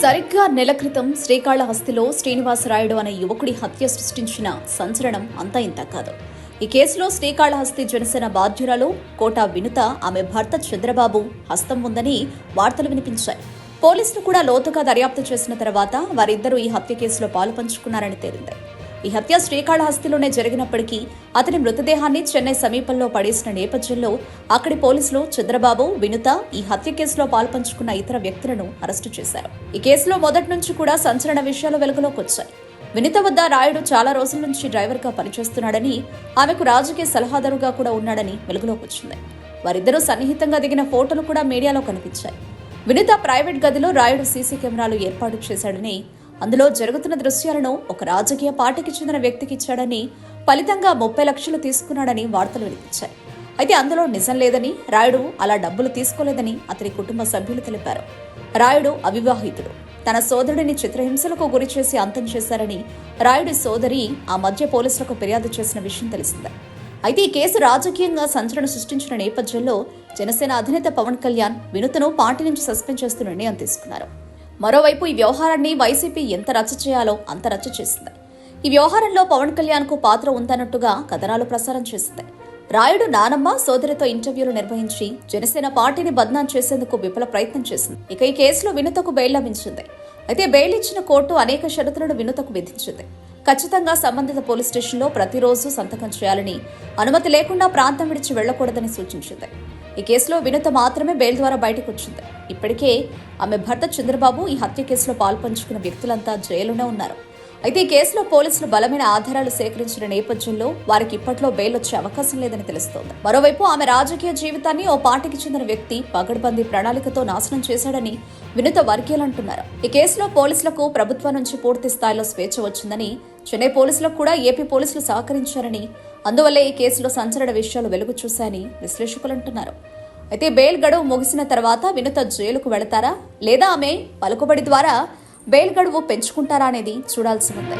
సరిగ్గా నెల క్రితం శ్రీకాళహస్తిలో శ్రీనివాసరాయుడు అనే యువకుడి హత్య సృష్టించిన సంచలనం అంతా ఇంత కాదు. ఈ కేసులో శ్రీకాళహస్తి జనసేన బాధ్యురాలు కోట వినుత ఆమె భర్త చంద్రబాబు హస్తం ఉందని వార్తలు వినిపించాయి. పోలీసులు కూడా లోతుగా దర్యాప్తు చేసిన తర్వాత వారిద్దరూ ఈ హత్య కేసులో పాలు పంచుకున్నారని తేలింది. ఈ హత్య శ్రీకాళహస్తిలోనే జరిగినప్పటికీ అతని మృతదేహాన్ని చెన్నై సమీపంలో పడేసిన నేపథ్యంలో అక్కడి పోలీసులు చంద్రబాబు వినుత ఈ హత్య కేసులో పాల్పంచుకున్న ఇతర వ్యక్తులను అరెస్టు చేశారు. ఈ కేసులో మొదటి నుంచి కూడా సంచలన విషయాలు వెలుగులోకి వచ్చాయి. వినిత వద్ద రాయుడు చాలా రోజుల నుంచి డ్రైవర్గా పనిచేస్తున్నాడని ఆమెకు రాజకీయ సలహాదారుగా కూడా ఉన్నాడని వెలుగులోకి వచ్చింది. వారిద్దరూ సన్నిహితంగా దిగిన ఫోటోలు కూడా మీడియాలో కనిపించాయి. వినిత ప్రైవేట్ గదిలో రాయుడు సీసీ కెమెరాలు ఏర్పాటు చేశాడని అందులో జరుగుతున్న దృశ్యాలను ఒక రాజకీయ పార్టీకి చెందిన వ్యక్తికి ఇచ్చాడని ఫలితంగా ముప్పై లక్షలు తీసుకున్నాడని వార్తలు వినిపించాయి. అయితే అందులో నిజం లేదని రాయుడు అలా డబ్బులు తీసుకోలేదని అతని కుటుంబ సభ్యులు తెలిపారు. రాయుడు అవివాహితుడు. తన సోదరుడిని చిత్రహింసలకు గురి చేసి అంతం చేశారని రాయుడి సోదరి ఆ మధ్య పోలీసులకు ఫిర్యాదు చేసిన విషయం తెలిసిందే. అయితే ఈ కేసు రాజకీయంగా సంచలనం సృష్టించిన నేపథ్యంలో జనసేన అధినేత పవన్ కళ్యాణ్ వినుతను పార్టీ నుంచి సస్పెండ్ చేస్తూ నిర్ణయం తీసుకున్నారు. మరోవైపు ఈ వ్యవహారాన్ని వైసీపీ ఎంత రచ్చ చేయాలో అంత రచ్చ చేసింది. ఈ వ్యవహారంలో పవన్ కళ్యాణ్కు పాత్ర ఉందన్నట్టుగా కథనాలు ప్రసారం చేసింది. రాయుడు నానమ్మ సోదరితో ఇంటర్వ్యూలు నిర్వహించి జనసేన పార్టీని బద్నాం చేసేందుకు విఫల ప్రయత్నం చేసింది. ఇక ఈ కేసులో వినుతకు బెయిల్ లభించింది. అయితే బెయిల్ ఇచ్చిన కోర్టు అనేక షరతులను వినుతకు విధించింది. ఖచ్చితంగా సంబంధిత పోలీస్ స్టేషన్లో ప్రతిరోజు సంతకం చేయాలని అనుమతి లేకుండా ప్రాంతం విడిచి వెళ్ళకూడదని సూచించింది. ఈ కేసులో వినుత మాత్రమే బెయిల్ ద్వారా బయటకు వచ్చింది. ఇప్పటికే ఆమె భర్త చంద్రబాబు ఈ హత్య కేసులో పాల్పంచుకున్న వ్యక్తులంతా జైలునే ఉన్నారు. అయితే ఈ కేసులో పోలీసులు బలమైన ఆధారాలు సేకరించిన నేపథ్యంలో వారికి ఇప్పట్లో బెయిల్ వచ్చే అవకాశం లేదని తెలుస్తోంది. మరోవైపు ఆమె రాజకీయ జీవితాన్ని ఓ పార్టీకి చెందిన వ్యక్తి పగడ్బందీ ప్రణాళికతో నాశనం చేశాడని వినుత వర్గీయులు అంటున్నారు. ఈ కేసులో పోలీసులకు ప్రభుత్వం నుంచి పూర్తి స్థాయిలో స్వేచ్ఛ వచ్చిందని చెన్నై పోలీసులకు కూడా ఏపీ పోలీసులు సహకరించారని అందువల్లే ఈ కేసులో సంచలన విషయాలు వెలుగు చూశాయని విశ్లేషకులు అంటున్నారు. అయితే బెయిల్ గడువు ముగిసిన తర్వాత వినుత జైలుకు వెళతారా? లేదా ఆమె పలుకుబడి ద్వారా బెయిల్ గడువు పెంచుకుంటారా అనేది చూడాల్సి ఉంది.